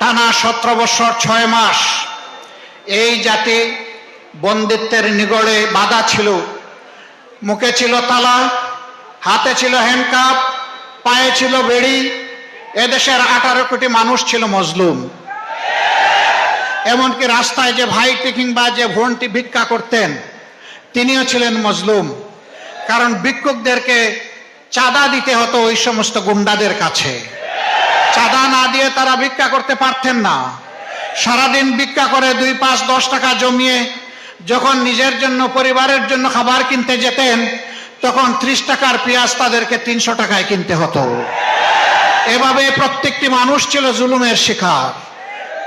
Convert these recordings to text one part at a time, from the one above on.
টানা সতেরো বছর ছয় মাস এই জাতি বন্দিত্বের নিগড়ে বাধা ছিল। মুখে ছিল তালা, হাতে ছিল হ্যান্ডকাপ পায়ে ছিল বেড়ি। এদেশের আঠারো কোটি মানুষ ছিল মজলুম। এমনকি রাস্তায় যে ভাইটি কিংবা যে ভনটি ভিক্ষা করতেন, তিনিও ছিলেন মজলুম। কারণ ভিক্ষুকদেরকে চাঁদা দিতে হতো ওই সমস্ত গুন্ডাদের কাছে। চাঁদা না দিয়ে তারা ভিক্ষা করতে পারতেন না। সারাদিন ভিক্ষা করে দুই পাঁচ দশ টাকা জমিয়ে যখন নিজের জন্য, পরিবারের জন্য খাবার কিনতে যেতেন, তখন ত্রিশ টাকার পেঁয়াজ তাদেরকে তিনশো টাকায় কিনতে হতো। এভাবে প্রত্যেকটি মানুষ ছিল জুলুমের শিকার।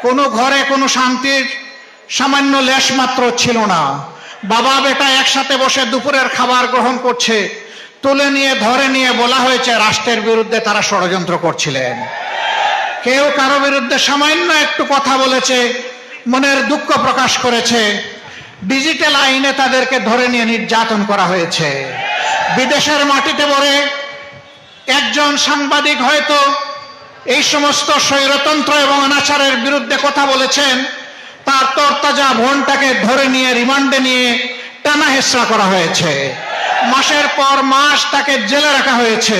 কোনো ঘরে কোনো শান্তির সামান্য লেশ মাত্র ছিল না। বাবা বেটা একসাথে বসে দুপুরের খাবার গ্রহণ করছে, তুলে নিয়ে, ধরে নিয়ে বলা হয়েছে, রাষ্ট্রের বিরুদ্ধে তারা ষড়যন্ত্র করছিলেন। কেউ কারও বিরুদ্ধে সামান্য একটু কথা বলেছে, মনের দুঃখ প্রকাশ করেছে, ডিজিটাল আইনে তাদেরকে ধরে নিয়ে নির্যাতন করা হয়েছে। বিদেশের মাটিতে পড়ে একজন সাংবাদিক হয়তো এই সমস্ত স্বৈরতন্ত্র এবং অনাচারের বিরুদ্ধে কথা বলেছেন, তার তরতাজা বোনটাকে ধরে নিয়ে রিমান্ডে নিয়ে টানা হেসরা করা হয়েছে। মাসের পর মাস তাকে জেলে রাখা হয়েছে।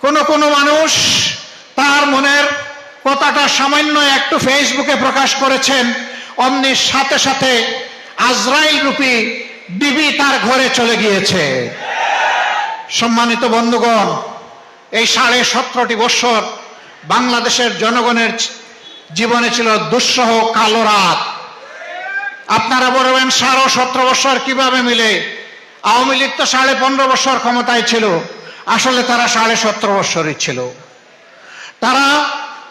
কোন কোন মানুষ তার মনের কথাটা সামান্য একটু ফেসবুকে প্রকাশ করেছেন অমনির সাথে সাথে আজরাইল রূপী ডিবি তার ঘরে চলে গিয়েছে। সম্মানিত বন্ধুগণ, এই সাড়ে সতেরোটি বৎসর বাংলাদেশের জনগণের জীবনে ছিল দুঃসহ কালো রাত। আপনারা বলবেন, সাড়ে সতেরো বছর কীভাবে মিলে? আওয়ামী লীগ তো সাড়ে পনেরো বছর ক্ষমতায় ছিল, আসলে তারা সাড়ে সতেরো বছরই ছিল। তারা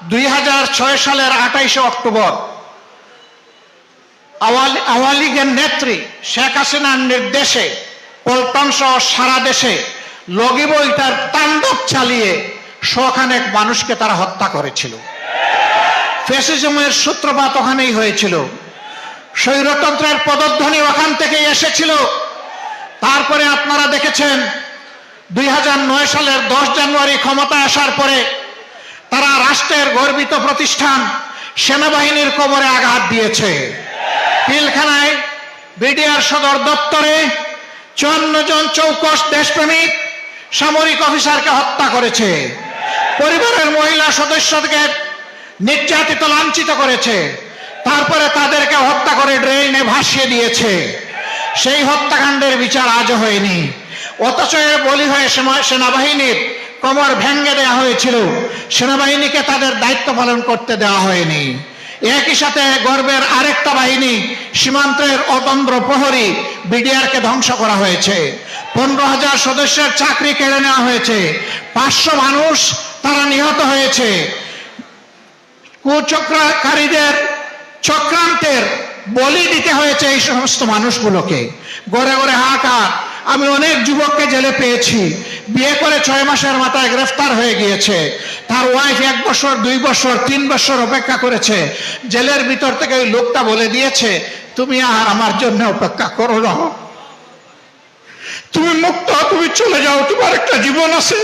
দুই হাজার ছয় সালের আঠাইশে অক্টোবর আওয়ামী লীগের নেত্রী শেখ হাসিনার নির্দেশে পল্টন সহ সারা দেশে লগি বইটার তাণ্ডব চালিয়ে শখানেক মানুষকে তারা হত্যা করেছিল। ফেসিজমের সূত্রপাত ওখানেই হয়েছিল। স্বৈরতন্ত্রের পদধ্বনি ওখান থেকেই এসেছিল। তারপরে আপনারা দেখেছেন দুই হাজার নয় সালের দশ জানুয়ারি ক্ষমতা আসার পরে তারা রাষ্ট্রের গর্বিত প্রতিষ্ঠান সেনাবাহিনীর কোমরে আঘাত দিয়েছে। পিলখানায় বিডিআর সদর দপ্তরে চুয়ান্ন জন চৌকস দেশপ্রেমিক সামরিক অফিসারকে হত্যা করেছে। পরিবারের মহিলা সদস্যকে নির্যাতিত লাঞ্ছিত করেছে। তারপরে তাদেরকে হত্যা করে ড্রেনে ভাসিয়ে দিয়েছে। সেই হত্যাকাণ্ডের বিচার আজও হয়নি। অথচ বলি হয়ে সেনাবাহিনীর কোমর ভেঙ্গে দেওয়া হয়েছিল। সেনাবাহিনীকে তাদের দায়িত্ব পালন করতে দেওয়া হয়নি। একই সাথে গর্বের আরেকটা বাহিনী, সীমান্তের অতন্ত্র প্রহরী বিডিআরকে ধ্বংস করা হয়েছে। পনেরো হাজার সদস্যের চাকরি কেড়ে নেওয়া হয়েছে। পাঁচশো মানুষ তারা নিহত হয়েছে। কুচক্রকারীদের চক্রান্তের বলি দিতে হয়েছে এই সমস্ত মানুষগুলোকে। গড়ে গড়ে হাহাকার আমি অনেক যুবককে জেলে পেয়েছি। বিয়ে করে ছয় মাসের মাথায় গ্রেফতার হয়ে গিয়েছে। তার ওয়াইফ এক বছর, দুই বছর, তিন বছর অপেক্ষা করেছে। জেলের ভিতর থেকে ওই লোকটা বলে দিয়েছে, তুমি আর আমার জন্য অপেক্ষা করো না। তুমি মুক্ত, তুমি চলে যাও, তোমার একটা জীবন আছে।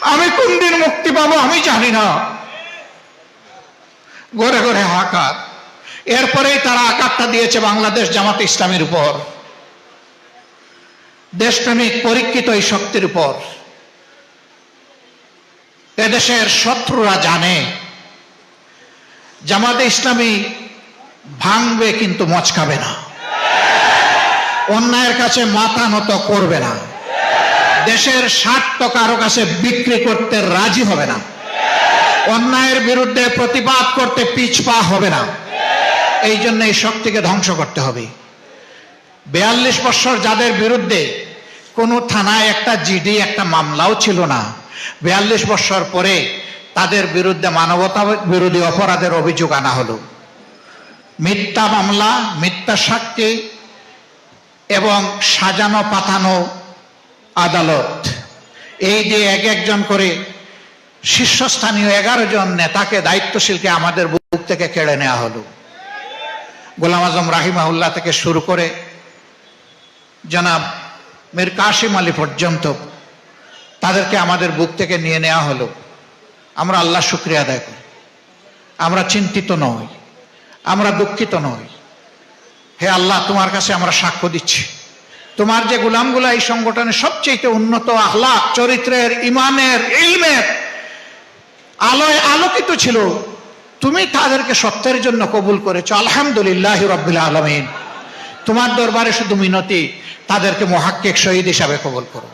আমি কোন দিন মুক্তি পাবো আমি জানি না। ঘরে ঘরে হাকার এরপরেই তারা আকারটা দিয়েছে বাংলাদেশ জামাত ইসলামের উপর। দেশপ্রেমিক পরীক্ষিত এই শক্তির উপর। এদেশের শত্রুরা জানে, জামাতে ইসলামী ভাঙবে কিন্তু মচকাবে না। অন্যায়ের কাছে মাথা নত করবে না। দেশের স্বার্থ কারও কাছে বিক্রি করতে রাজি হবে না। অন্যায়ের বিরুদ্ধে প্রতিবাদ করতে পিছপা হবে না। এই জন্য এই শক্তিকে ধ্বংস করতে হবে। বেয়াল্লিশ বছর যাদের বিরুদ্ধে কোনো থানায় একটা জিডি, একটা মামলাও ছিল না। বিয়াল্লিশ বছর পরে তাদের বিরুদ্ধে মানবতা বিরোধী অপরাধের অভিযোগ আনা হলো। মিথ্যা মামলা, মিথ্যা সাক্ষী এবং সাজানো পাতানো আদালত। এই যে এক একজন করে শীর্ষস্থানীয় এগারো জন নেতাকে দায়িত্বশীলকে আমাদের বুক থেকে কেড়ে নেওয়া হলো। গোলাম আজম রাহিমাহুল্লাহ থেকে শুরু করে জনাব মীর কাশিম আলী পর্যন্ত তাদেরকে আমাদের বুক থেকে নিয়ে নেওয়া হলো। আমরা আল্লাহ শুক্রিয়া আদায় করি। আমরা চিন্তিত নই। আমরা দুঃখিত নই। হে আল্লাহ, তোমার কাছে আমরা সাক্ষ্য দিচ্ছি। তোমার যে গোলামগুলা এই সংগঠনের সবচেয়ে উন্নত আহ্লাক চরিত্রের, ইমানের, ইলমের আলোয় আলোকিত ছিল, তুমি তাদেরকে সত্যের জন্য কবুল করেছ। আলহামদুলিল্লাহ রব্বুল আলমিন। তোমার দরবারে শুধু মিনতি, তাদেরকে মহাক্কিক শহীদ হিসাবে কবল করো।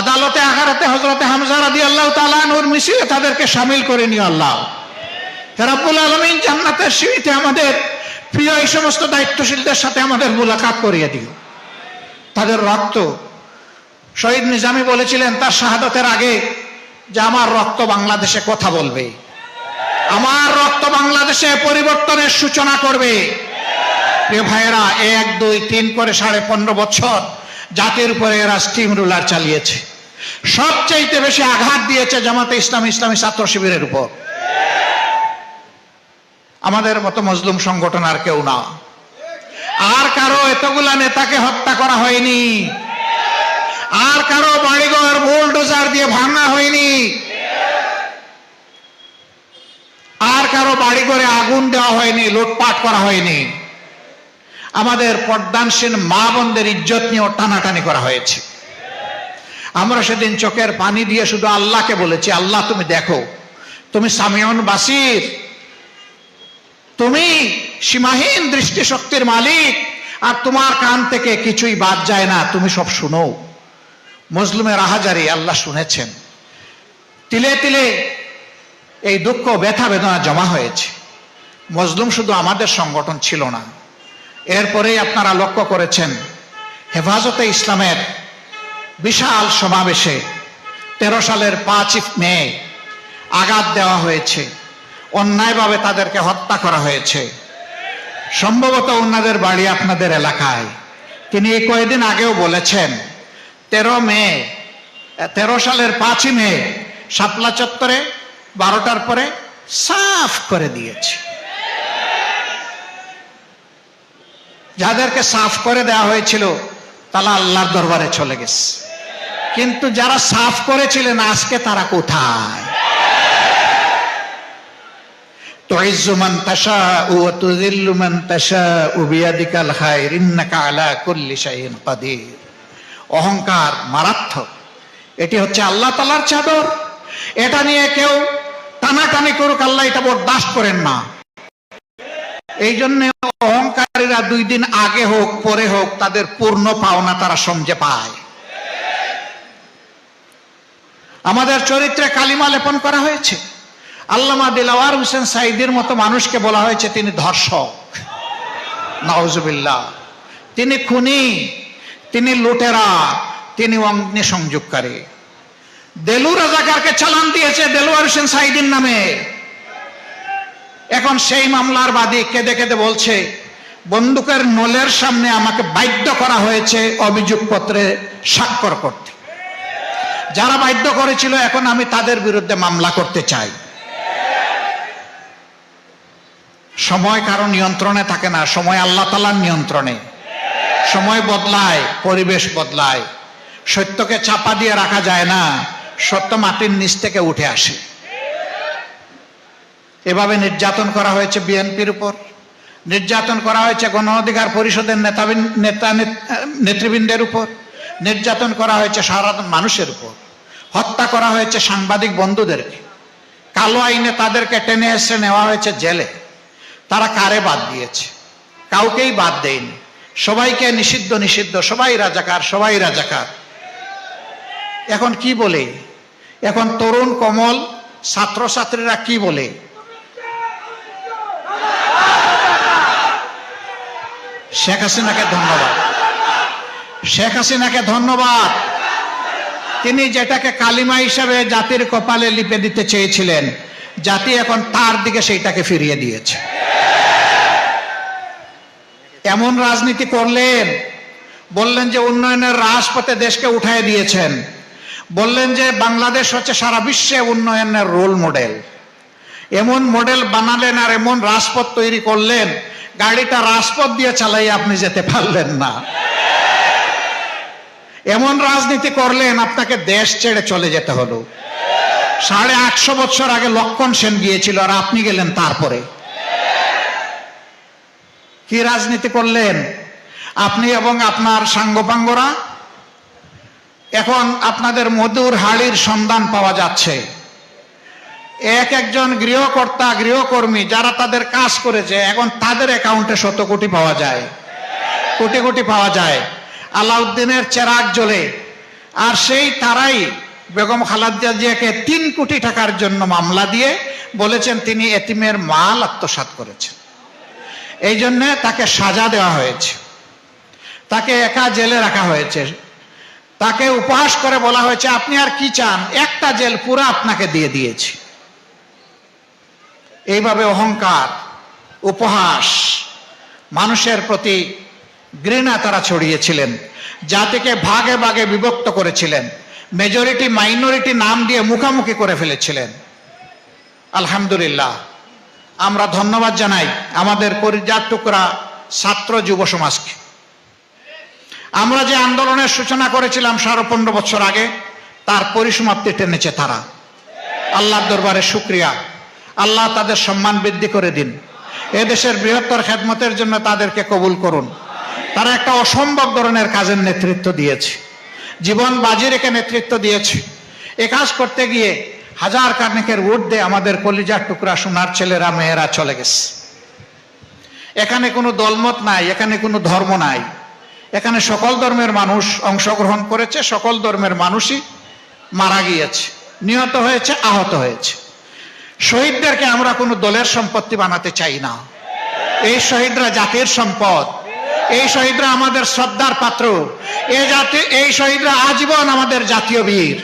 আদালতে আগারাতে হজরতে হামজা রাদি আল্লাহ তালানুর মিছিলে তাদেরকে সামিল করে নিও আল্লাহ। হে রব্বুল আলমিন, জান্নাতের সিঁড়িতে আমাদের প্রিয় এই সমস্ত দায়িত্বশীলদের সাথে আমাদের মোলাকাত করিয়ে দিও। তাদের রক্ত, শহীদ নিজামী বলেছিলেন, তার শাহাদতের আগে যে আমার রক্ত বাংলাদেশে কথা বলবে, আমার রক্ত বাংলাদেশে পরিবর্তনের সূচনা করবে। প্রিয় ভাইয়েরা, এক, দুই, তিন করে সাড়ে পনেরো বছর জাতির উপরে এরা স্টিম রুলার চালিয়েছে। সবচাইতে বেশি আঘাত দিয়েছে জামাতে ইসলাম ইসলামী ছাত্র শিবিরের উপর। আমাদের মতো মজলুম সংগঠন আর কেউ না। আর কারও এতগুলা নেতাকে হত্যা করা হয়নি। আর কারও বাড়িঘর বোল্ডোজার দিয়ে ভাঙা হয়নি। আর কারও বাড়ি করে আগুন দেওয়া হয়নি, লুটপাট করা হয়নি। আমাদের পর্দানসীন মা বোনদের ইজ্জত নিয়ে টানাটানি করা হয়েছে। আমরা সেদিন চোখের পানি দিয়ে শুধু আল্লাহকে বলেছি, আল্লাহ, তুমি দেখো, তুমি সামিয়ন বাসির। তুমি সীমাহীন দৃষ্টিশক্তির মালিক, আর তোমার কান থেকে কিছুই বাদ যায় না, তুমি সব শুনো। মজলুমের আহাজারি আল্লাহ শুনেছেন। তিলে তিলে এই দুঃখ ব্যথা বেদনা জমা হয়েছে। মজলুম শুধু আমাদের সংগঠন ছিল না এরপরেই আপনারা লক্ষ্য করেছেন, হেফাজতে ইসলামের বিশাল সমাবেশে তেরো সালের পাঁচ মে আঘাত দেওয়া হয়েছে, অন্যায়ভাবে তাদেরকে হত্যা করা হয়েছে। সম্ভবত ওনাদের বাড়ি আপনাদের এলাকায়। তিনি কয়েকদিন আগেও বলেছেন, তেরো মে, তেরো সালের পাঁচই মে, শাপলা চত্বরে বারোটার পরে সাফ করে দিয়েছে। যাদেরকে সাফ করে দেয়া হয়েছিল, তারা আল্লাহর দরবারে চলে গেছে। কিন্তু যারা সাফ করেছিলেন আজকে তারা কোথায়? অহংকার মারাত্মক। এটি হচ্ছে আল্লাহ তালার চাদর। এটা নিয়ে কেউ টানাটানি করুক, আল্লাহ এটা বরদাস্ত করেন না। এই জন্য অহংকারীরা দুই দিন আগে হোক, পরে হোক, তাদের পূর্ণ পাওনা তারা সমঝে পায়। আমাদের চরিত্রে কালিমা লেপন করা হয়েছে। আল্লামা দিলাওয়ার হোসেন সাইদের মতো মানুষকে বলা হয়েছে তিনি ধর্ষক। নওয়াজুবিল্লাহ তিনি খুনি, তিনি লুটেরা, তিনি অগ্নি সংযোগকারী। দেলু রাজাকারকে চালান দিয়েছে দেলুয়ার হোসেন সাইদিন নামে। এখন সেই মামলার বাদী কেঁদে কেঁদে বলছে, বন্দুকের নলের সামনে আমাকে বাধ্য করা হয়েছে অভিযোগপত্রে স্বাক্ষর করতে। যারা বাধ্য করেছিল, এখন আমি তাদের বিরুদ্ধে মামলা করতে চাই। সময় কারও নিয়ন্ত্রণে থাকে না, সময় আল্লাহ তালার নিয়ন্ত্রণে। সময় বদলায়, পরিবেশ বদলায়। সত্যকে চাপা দিয়ে রাখা যায় না, সত্য মাটির নিচ থেকে উঠে আসে। এভাবে নির্যাতন করা হয়েছে বিএনপির উপর। নির্যাতন করা হয়েছে গণ অধিকার পরিষদের নেতা নেতা, নেতৃবৃন্দের উপর। নির্যাতন করা হয়েছে সারা মানুষের উপর। হত্যা করা হয়েছে সাংবাদিক বন্ধুদেরকে। কালো আইনে তাদেরকে টেনে এসে নেওয়া হয়েছে জেলে। তারা কারে বাদ দিয়েছে? কাউকেই বাদ দেয়নি। সবাইকে নিষিদ্ধ নিষিদ্ধ, সবাই রাজাকার সবাই রাজাকার। এখন কি বলে? এখন তরুণ, কমল, ছাত্রছাত্রীরা কি বলে? শেখ হাসিনাকে ধন্যবাদ। শেখ হাসিনাকে ধন্যবাদ। তিনি যেটাকে কালিমা হিসাবে জাতির কপালে লিপে দিতে চেয়েছিলেন, জাতি এখন তার দিকে সেইটাকে ফিরিয়ে দিয়েছে। এমন রাজনীতি করলেন, বললেন যে উন্নয়নের রাজপথে দেশকে উঠায় দিয়েছেন, বললেন যে বাংলাদেশ হচ্ছে সারা বিশ্বে উন্নয়নের রোল মডেল এমন মডেল বানালেন আর এমন রাজপথ তৈরি করলেন গাড়িটা রাজপথ দিয়ে চালাই আপনি যেতে পারলেন না। এমন রাজনীতি করলেন, আপনাকে দেশ ছেড়ে চলে যেতে হলো। সাড়ে আটশো বছর আগে লক্ষণ সেন গিয়েছিল আর আপনি গেলেন তারপরে। কি রাজনীতি করলেন? আপনি এবং আপনার সাঙ্গপাঙ্গরা? এখন আপনাদের মধুর হাড়ির সন্ধান পাওয়া যাচ্ছে। এক একজন গৃহকর্তা, গৃহকর্মী যারা তাদের কাজ করেছে, এখন তাদের অ্যাকাউন্টে শত কোটি পাওয়া যায়। কোটি কোটি পাওয়া যায়। আলাউদ্দিনের চেরাগ জ্বলে। আর সেই তারাই বেগম খালাদা জিয়াকে তিন কোটি টাকার জন্য মামলা দিয়ে বলেছেন তিনি এতিমের মাল আত্মসাৎ করেছেন। এই জন্যে তাকে সাজা দেওয়া হয়েছে। তাকে একা জেলে রাখা হয়েছে। তাকে উপহাস করে বলা হয়েছে, আপনি আর কি চান? একটা জেল পুরো আপনাকে দিয়ে দিয়েছি। এইভাবে অহংকার, উপহাস, মানুষের প্রতি ঘৃণা তারা ছড়িয়েছিলেন। জাতিকে ভাগে ভাগে বিভক্ত করেছিলেন। মেজরিটি মাইনরিটি নাম দিয়ে মুখামুখি করে ফেলেছিলেন। আলহামদুলিল্লাহ। আমরা ধন্যবাদ জানাই আমাদের পরিজাত টুকরা ছাত্র যুব সমাজকে। আমরা যে আন্দোলনের সূচনা করেছিলাম সাড়ে পনেরো বছর আগে, তার পরিসমাপ্তি টেনেছে তারা। আল্লাহর দরবারে শুক্রিয়া। আল্লাহ তাদের সম্মান বৃদ্ধি করে দিন। এদেশের বৃহত্তর খেদমতের জন্য তাদেরকে কবুল করুন। তারা একটা অসম্ভব ধরনের কাজের নেতৃত্ব দিয়েছে। জীবন বাজি রেখে নেতৃত্ব দিয়েছে। এ কাজ করতে গিয়ে হাজার কার্নিকের ঊর্ধ্বে আমাদের কলিজার টুকরা সোনার ছেলেরা, মেয়েরা চলে গেছে। এখানে কোনো দলমত নাই, এখানে কোনো ধর্ম নাই। এখানে সকল ধর্মের মানুষ অংশগ্রহণ করেছে, সকল ধর্মের মানুষই মারা গিয়েছে। নিহত হয়েছে, আহত হয়েছে। শহীদদেরকে আমরা কোনো দলের সম্পত্তি বানাতে চাই না। এই শহীদরা জাতির সম্পদ। এই শহীদরা আমাদের শ্রদ্ধার পাত্র। এই জাতি, এই শহীদরা আজীবন আমাদের জাতীয় বীর।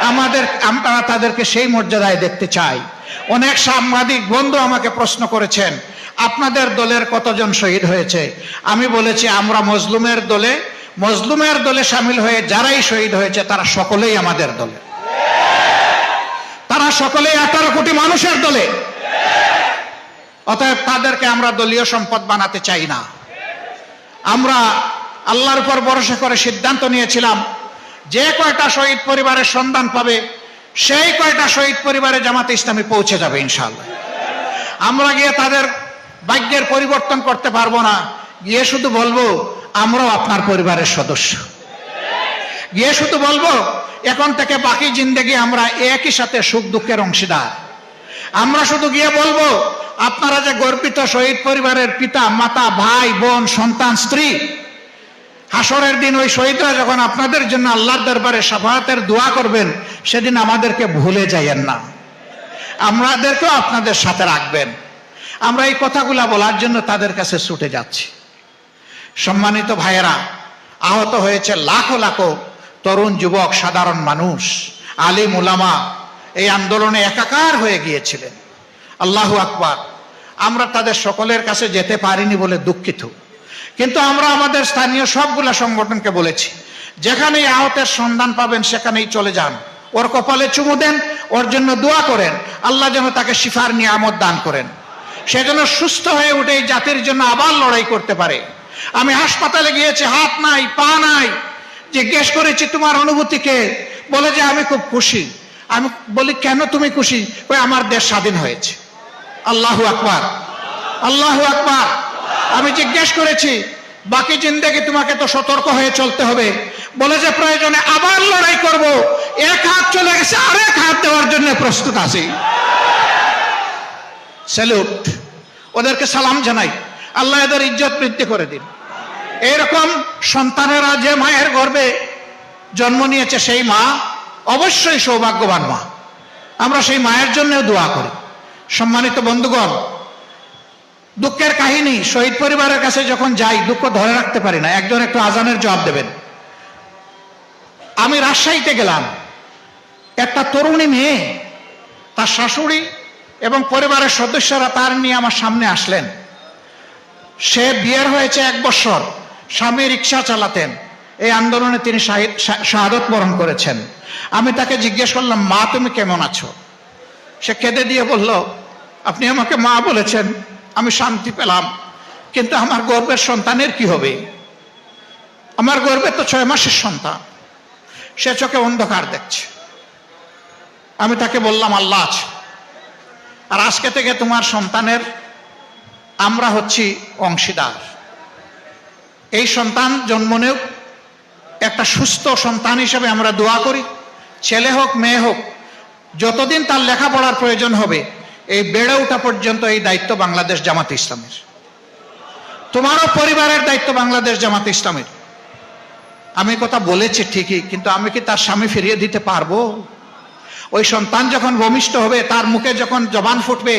আমাদের, আমরা তাদেরকে সেই মর্যাদায় দেখতে চাই। অনেক সাংবাদিক বন্ধু আমাকে প্রশ্ন করেছেন, আপনাদের দলের কতজন শহীদ হয়েছে? আমি বলেছি, আমরা মজলুমের দলে মজলুমের দলে সামিল হয়ে যারাই শহীদ হয়েছে, তারা সকলেই আমাদের দলে। তারা সকলেই আঠারো কোটি মানুষের দলে। অতএব তাদেরকে আমরা দলীয় সম্পদ বানাতে চাই না। আমরা আল্লাহর উপর ভরসা করে সিদ্ধান্ত নিয়েছিলাম, যে কয়টা শহীদ পরিবারের সন্ধান পাবে, সেই কয়টা শহীদ পরিবারে জামাতে ইসলামী পৌঁছে যাবে ইনশাল্লাহ আমরা গিয়ে তাদের ভাগ্যের পরিবর্তন করতে পারব না। গিয়ে শুধু বলব, আমরাও আপনার পরিবারের সদস্য। গিয়ে শুধু বলব, এখন থেকে বাকি জিন্দগি আমরা একই সাথে সুখ দুঃখের অংশীদার। আমরা শুধু গিয়ে বলব, আপনারা যে গর্বিত শহীদ পরিবারের পিতা, মাতা, ভাই, বোন, সন্তান, স্ত্রী, হাসরের দিন ওই শহীদরা যখন আপনাদের জন্য আল্লাহর দরবারে সাফায়াতের দোয়া করবেন, সেদিন আমাদেরকে ভুলে যাইয়েন না। আমাদেরকেও আপনাদের সাথে রাখবেন। আমরা এই কথাগুলা বলার জন্য তাদের কাছে ছুটে যাচ্ছি। সম্মানিত ভাইয়েরা, আহত হয়েছে লাখো লাখো তরুণ যুবক, সাধারণ মানুষ, আলিম উলামা, এই আন্দোলনে একাকার হয়ে গিয়েছিলেন। আল্লাহ আকবার। আমরা তাদের সকলের কাছে যেতে পারিনি বলে দুঃখিত। কিন্তু আমরা আমাদের স্থানীয় সবগুলা সংগঠনকে বলেছি, যেখানেই আহতের সন্ধান পাবেন সেখানেই চলে যান। ওর কপালে চুমু দেন, ওর জন্য দোয়া করেন। আল্লাহ যেন তাকে শিফার নিয়ামত দান করেন। সে যেন সুস্থ হয়ে উঠে জাতির জন্য আবার লড়াই করতে পারে। আমি হাসপাতালে গিয়েছি, হাত নাই, পা নাই। জিজ্ঞেস করেছি, তোমার অনুভূতিকে? বলে যে, আমি খুব খুশি। আমি বলি, কেন তুমি খুশি? ওই আমার দেশ স্বাধীন হয়েছে। আল্লাহ আকবার। আল্লাহ আকবার। আমি জিজ্ঞেস করেছি, বাকি জিন্দেগি তোমাকে তো সতর্ক হয়ে চলতে হবে। বলে যে, প্রয়োজনে আবার লড়াই করব। এক হাত চলে গেছে, আরেক হাত দেওয়ার জন্য প্রস্তুত আছি। স্যালুট। ওদেরকে সালাম জানাই। আল্লাহ এদের ইজ্জত বৃদ্ধি করে দিন। এরকম সন্তানেরা যে মায়ের গর্বে জন্ম নিয়েছে সেই মা অবশ্যই সৌভাগ্যবান মা। আমরা সেই মায়ের জন্যও দোয়া করি। সম্মানিত বন্ধুগণ, দুঃখের কাহিনী শহীদ পরিবারের কাছে যখন যাই, দুঃখ ধরে রাখতে পারি না। একজন একটু আজানের জবাব দেবেন। আমি রাজশাহীতে গেলাম। একটা তরুণী মেয়ে, তার শাশুড়ি এবং পরিবারের সদস্যরা তার নিয়ে আমার সামনে আসলেন। সে বিয়ের হয়েছে এক বছর। স্বামী রিক্সা চালাতেন। এই আন্দোলনে তিনি শাহাদত বরণ করেছেন। আমি তাকে জিজ্ঞেস করলাম, মা, তুমি কেমন আছো? সে কেঁদে দিয়ে বলল, আপনি আমাকে মা বলেছেন, আমি শান্তি পেলাম। কিন্তু আমার গর্বের সন্তানের কি হবে? আমার গর্বের তো ছয় মাসের সন্তান। সে চোখে অন্ধকার দেখছে। আমি তাকে বললাম, আল্লাহ আছে। আর আজকে থেকে তোমার সন্তানের আমরা হচ্ছি অংশীদার। এই সন্তান জন্ম নেও একটা সুস্থ সন্তান হিসেবে আমরা দোয়া করি। ছেলে হোক, মেয়ে হোক, যতদিন তার লেখাপড়ার প্রয়োজন হবে, এই বেড়ে ওঠা পর্যন্ত এই দায়িত্ব বাংলাদেশ জামাত ইসলামের। তোমারও পরিবারের দায়িত্ব বাংলাদেশ জামাত ইসলামের। আমি কথা বলেছি ঠিকই, কিন্তু আমি কি তার স্বামী ফিরিয়ে দিতে পারব? ওই সন্তান যখন ভূমিষ্ঠ হবে, তার মুখে যখন জবান ফুটবে,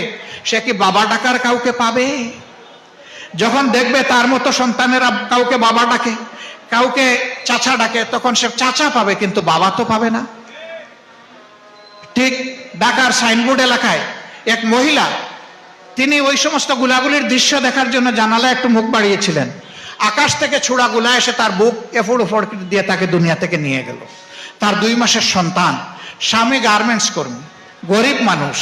সে কি বাবা ডাকার কাউকে পাবে? যখন দেখবে তার মতো সন্তানেরা কাউকে বাবা ডাকে, কাউকে চাচা ডাকে, তখন সে চাচা পাবে, কিন্তু বাবা তো পাবে না। ঠিক ঢাকার সাইনবোর্ড এলাকায় এক মহিলা, তিনি ওই সমস্ত গুলাগুলির দৃশ্য দেখার জন্য জানালা একটু মুখ বাড়িয়েছিলেন। আকাশ থেকে ছোড়া গুলা এসে তার বুক এফোড় উফড় দিয়ে তাকে দুনিয়া থেকে নিয়ে গেল। তার দুই মাসের সন্তান, স্বামী গার্মেন্টস কর্মী, গরিব মানুষ।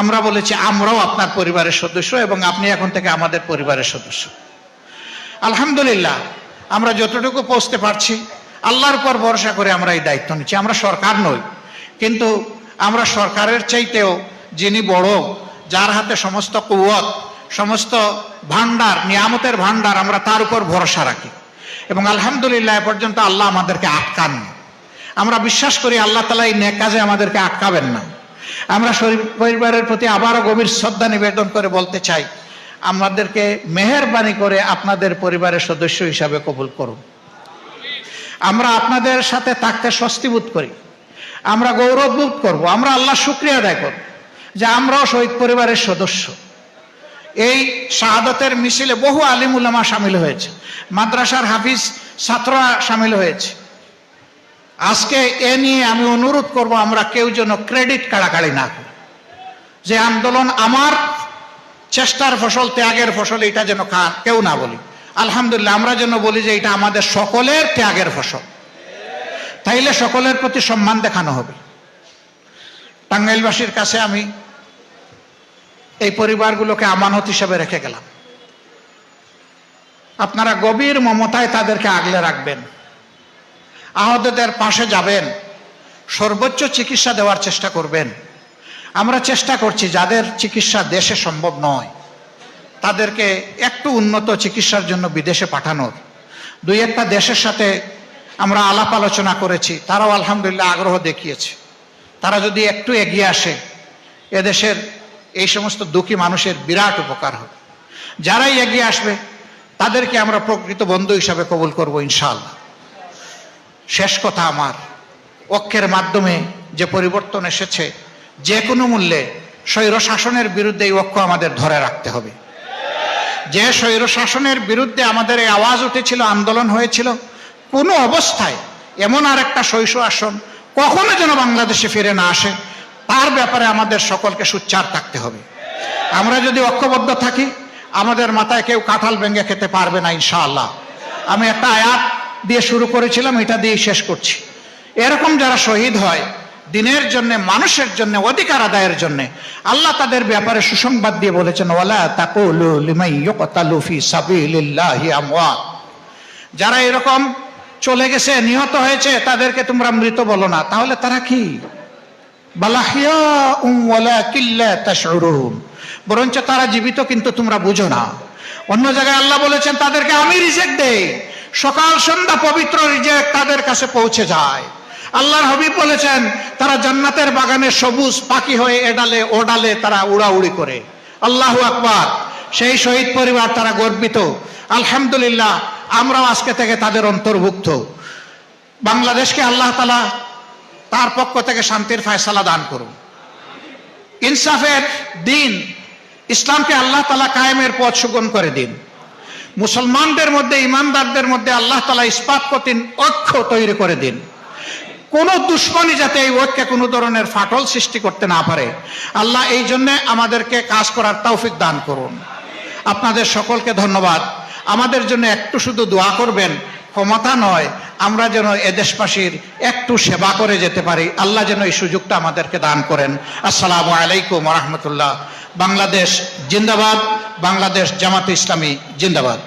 আমরা বলেছি, আমরাও আপনার পরিবারের সদস্য এবং আপনি এখন থেকে আমাদের পরিবারের সদস্য। আলহামদুলিল্লাহ, আমরা যতটুকু পৌঁছতে পারছি, আল্লাহর উপর ভরসা করে আমরা এই দায়িত্ব নিচ্ছি। আমরা সরকার নই, কিন্তু আমরা সরকারের চাইতেও যিনি বড়, যার হাতে সমস্ত কুয়ত সমস্ত ভান্ডার নিয়ামতের ভান্ডার আমরা তার উপর ভরসা রাখি। এবং আলহামদুলিল্লাহ, এ পর্যন্ত আল্লাহ আমাদেরকে আটকান আমরা বিশ্বাস করি আল্লাহ তালা এই নেক কাজে আমাদেরকে আটকাবেন না। আমরা শরীর পরিবারের প্রতি আবারও গভীর শ্রদ্ধা নিবেদন করে বলতে চাই, আমাদেরকে মেহরবানি করে আপনাদের পরিবারের সদস্য হিসাবে কবুল করুন। আমরা আপনাদের সাথে থাকতে স্বস্তি বোধ করি, আমরা গৌরব বোধ করব, আমরা আল্লাহ শুক্রিয়া আদায় করব যে আমরাও শহীদ পরিবারের সদস্য। এই শাহাদতের মিছিলে বহু আলিম উলামা সামিল হয়েছে, মাদ্রাসার হাফিজ ছাত্ররা সামিল হয়েছে আজকে এ নিয়ে আমি অনুরোধ করব, আমরা কেউ যেন ক্রেডিট কাড়াকাড়ি না করি। যে আন্দোলন আমার, চেষ্টার ফসল, ত্যাগের ফসল, এটা যেন কেউ না বলি। আলহামদুলিল্লাহ, আমরা যেন বলি যে এটা আমাদের সকলের ত্যাগের ফসল। তাইলে সকলের প্রতি সম্মান দেখানো হবে। টাঙ্গাইলবাসীর কাছে আমি এই পরিবারগুলোকে আমানত হিসেবে রেখে গেলাম। আপনারা গভীর মমতায় তাদেরকে আগলে রাখবেন। আহতদের পাশে যাবেন। সর্বোচ্চ চিকিৎসা দেওয়ার চেষ্টা করবেন। আমরা চেষ্টা করছি যাদের চিকিৎসা দেশে সম্ভব নয়, তাদেরকে একটু উন্নত চিকিৎসার জন্য বিদেশে পাঠানোর। দুই একটা দেশের সাথে আমরা আলাপ আলোচনা করেছি, তারাও আলহামদুলিল্লাহ আগ্রহ দেখিয়েছে। তারা যদি একটু এগিয়ে আসে, এদেশের এই সমস্ত দুঃখী মানুষের বিরাট উপকার হবে। যারাই এগিয়ে আসবে, তাদেরকে আমরা প্রকৃত বন্ধু হিসাবে কবুল করব ইনশাআল্লাহ। শেষ কথা আমার। অক্ষের মাধ্যমে যে পরিবর্তন এসেছে, যে কোনো মূল্যে স্বৈর শাসনের বিরুদ্ধে এই অক্ষ আমাদের ধরে রাখতে হবে। যে স্বৈর শাসনের বিরুদ্ধে আমাদের এই আওয়াজ উঠেছিল, আন্দোলন হয়েছিল, কোনো অবস্থায় এমন আর একটা শৈশ আসন কখনো যেন বাংলাদেশে ফিরে না আসে, তার ব্যাপারে আমাদের সকলকে সুচ্চার থাকতে হবে। আমরা যদি ঐক্যবদ্ধ থাকি, আমাদের মাথায় কেউ কাঁঠাল ভেঙে খেতে পারবে না, ইনশাআল্লাহ। আমি একটা আয়াত দিয়ে শুরু করেছিলাম, এটা দিয়ে শেষ করছি। এরকম যারা শহীদ হয়, দিনের জন্য, মানুষের জন্য, অধিকার আদায়ের জন্য, আল্লাহ তাদের ব্যাপারে সুসংবাদ দিয়ে বলেছেন লিমাই যারা এরকম চলে গেছে, নিহত হয়েছে, তাদেরকে তোমরা মৃত বলো না। তাহলে তারা কি? বরঞ্চ তারা জীবিত, কিন্তু তোমরা বুঝো না। অন্য জায়গায় আল্লাহ বলেছেন, তাদেরকে আমি রিজেক্ট দেই। সকাল সন্ধ্যা পবিত্র রিজেক্ট তাদের কাছে পৌঁছে যায়। আল্লাহর হাবিব বলেছেন, তারা জান্নাতের বাগানে সবুজ পাখি হয়ে এডালে ওডালে তারা উড়াউড়ি করে। আল্লাহ আকবার। সেই শহীদ পরিবার তারা গর্বিত। আলহামদুলিল্লাহ, আমরাও আজকে থেকে তাদের অন্তর্ভুক্ত। বাংলাদেশকে আল্লাহ তালা তার পক্ষ থেকে শান্তির ফায়সালা দান করুন। ইনসাফের দিন, ইসলামকে আল্লাহ তালা কায়েমের পথ সুগম করে দিন। মুসলমানদের মধ্যে, ইমানদারদের মধ্যে আল্লাহ তালা ইস্পাত কঠিন ঐক্য তৈরি করে দিন। কোন দুশ্মনী যাতে এই ঐক্যে কোনো ধরনের ফাটল সৃষ্টি করতে না পারে। আল্লাহ এই জন্যে আমাদেরকে কাজ করার তৌফিক দান করুন। আপনাদের সকলকে ধন্যবাদ। আমাদের জন্য একটু শুধু দোয়া করবেন ক্ষমতা নয় আমরা যেন এদেশবাসীর একটু সেবা করে যেতে পারি আল্লাহ যেন এই সুযোগটা আমাদেরকে দান করেন আসসালামু আলাইকুম রহমতুল্লাহ বাংলাদেশ জিন্দাবাদ বাংলাদেশ জামাত ইসলামী জিন্দাবাদ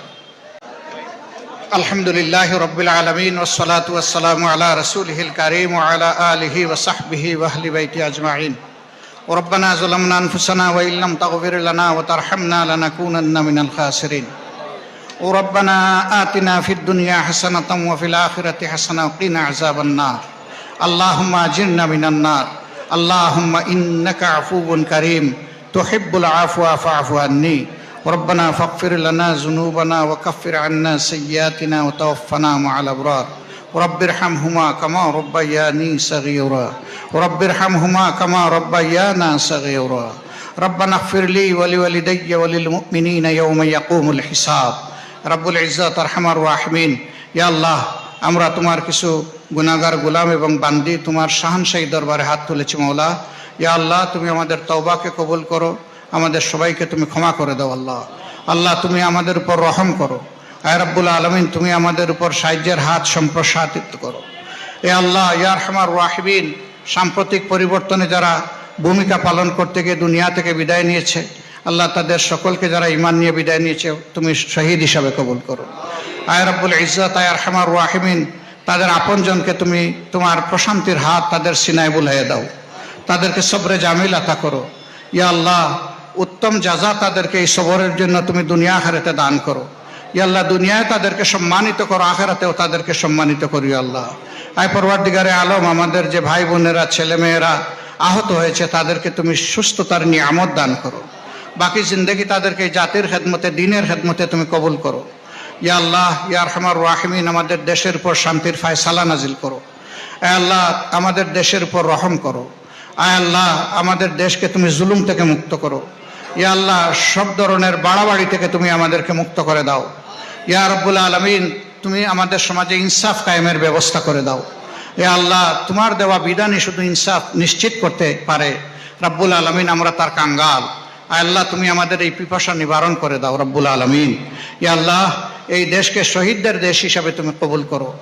الحمد لله رب العالمين والصلاة والسلام على رسوله الكريم وعلى آله وصحبه وأهل بيته أجمعين وربنا ظلمنا أنفسنا وإن لم تغفر لنا وترحمنا لنكونن من الخاسرين وربنا آتنا في الدنيا حسنة وفي الآخرة حسنة وقنا عذاب النار. اللهم أجرنا من النار. اللهم إنك عفو كريم. تحب العفو فاعف عني. ربنا فاغفر لنا ذنوبنا وكفر عنا سيئاتنا وتوفنا مع الأبرار. رب ارحمهما كما ربياني صغيرا. رب ارحمهما كما ربيانا صغيرا. ربنا اغفر لي ولوالدي وللمؤمنين يوم يقوم الحساب. রব্বুল ইজ্জত আরহামার রাহমিন। ইয়া আল্লাহ, আমরা তোমার কিছু গুনাগার গোলাম এবং বান্দি তোমার শাহানশাহী দরবারে হাত তুলেছি মৌলা ইয়া আল্লাহ, তুমি আমাদের তওবাকে কবুল করো, আমাদের সবাইকে তুমি ক্ষমা করে দাও আল্লাহ। আল্লাহ, তুমি আমাদের উপর রহম করো। আয় রব্বুল আলমিন, তুমি আমাদের উপর সাহায্যের হাত সম্প্রসারিত করো। এ আল্লাহ ইয়ার হামার রাহিবিন সাম্প্রতিক পরিবর্তনে যারা ভূমিকা পালন করতে গিয়ে দুনিয়া থেকে বিদায় নিয়েছে আল্লাহ তাদের সকলকে যারা ইমান নিয়ে বিদায় নিয়েছে, তুমি শহীদ হিসাবে কবুল করো। আয় রব্বুল ইজ্জত আয়ার হামার রাহিমিন, তাদের আপনজনকে তুমি তোমার প্রশান্তির হাত তাদের সিনায় বুলাইয়ে দাও। তাদেরকে সবরে জামিল আতা করো। ইয়া আল্লাহ, উত্তম যাজা তাদেরকে এই সবরের জন্য তুমি দুনিয়া আখারাতে দান করো। আল্লাহ, দুনিয়ায় তাদেরকে সম্মানিত করো, আখেরাতেও তাদেরকে সম্মানিত করি আল্লাহ। আয় পরওয়ারদিগারে আলম, আমাদের যে ভাই বোনেরা ছেলেমেয়েরা আহত হয়েছে, তাদেরকে তুমি সুস্থতার নিয়ামত দান করো। বাকি জিন্দগি তাদেরকে জাতির খেদমতে, দিনের খেদমতে তুমি কবুল করো। ইয়া আল্লাহ ইয়ার হামার রাহিমিন, আমাদের দেশের উপর শান্তির ফায়সালা নাজিল করো। আয় আল্লাহ, আমাদের দেশের উপর রহম করো। আয় আল্লাহ, আমাদের দেশকে তুমি জুলুম থেকে মুক্ত করো। ইয়া আল্লাহ, সব ধরনের বাড়াবাড়ি থেকে তুমি আমাদেরকে মুক্ত করে দাও। ইয়া রব্বুল আলমিন, তুমি আমাদের সমাজে ইনসাফ কায়েমের ব্যবস্থা করে দাও। এ আল্লাহ, তোমার দেওয়া বিধানই শুধু ইনসাফ নিশ্চিত করতে পারে। রব্বুল আলমিন, আমরা তার কাঙ্গাল। আল্লাহ, তুমি আমাদের এই পিপাসা নিবারণ করে দাও রব্বুল আলমিন। ইয়া আল্লাহ, এই দেশকে শহীদদের দেশ হিসাবে তুমি কবুল করো।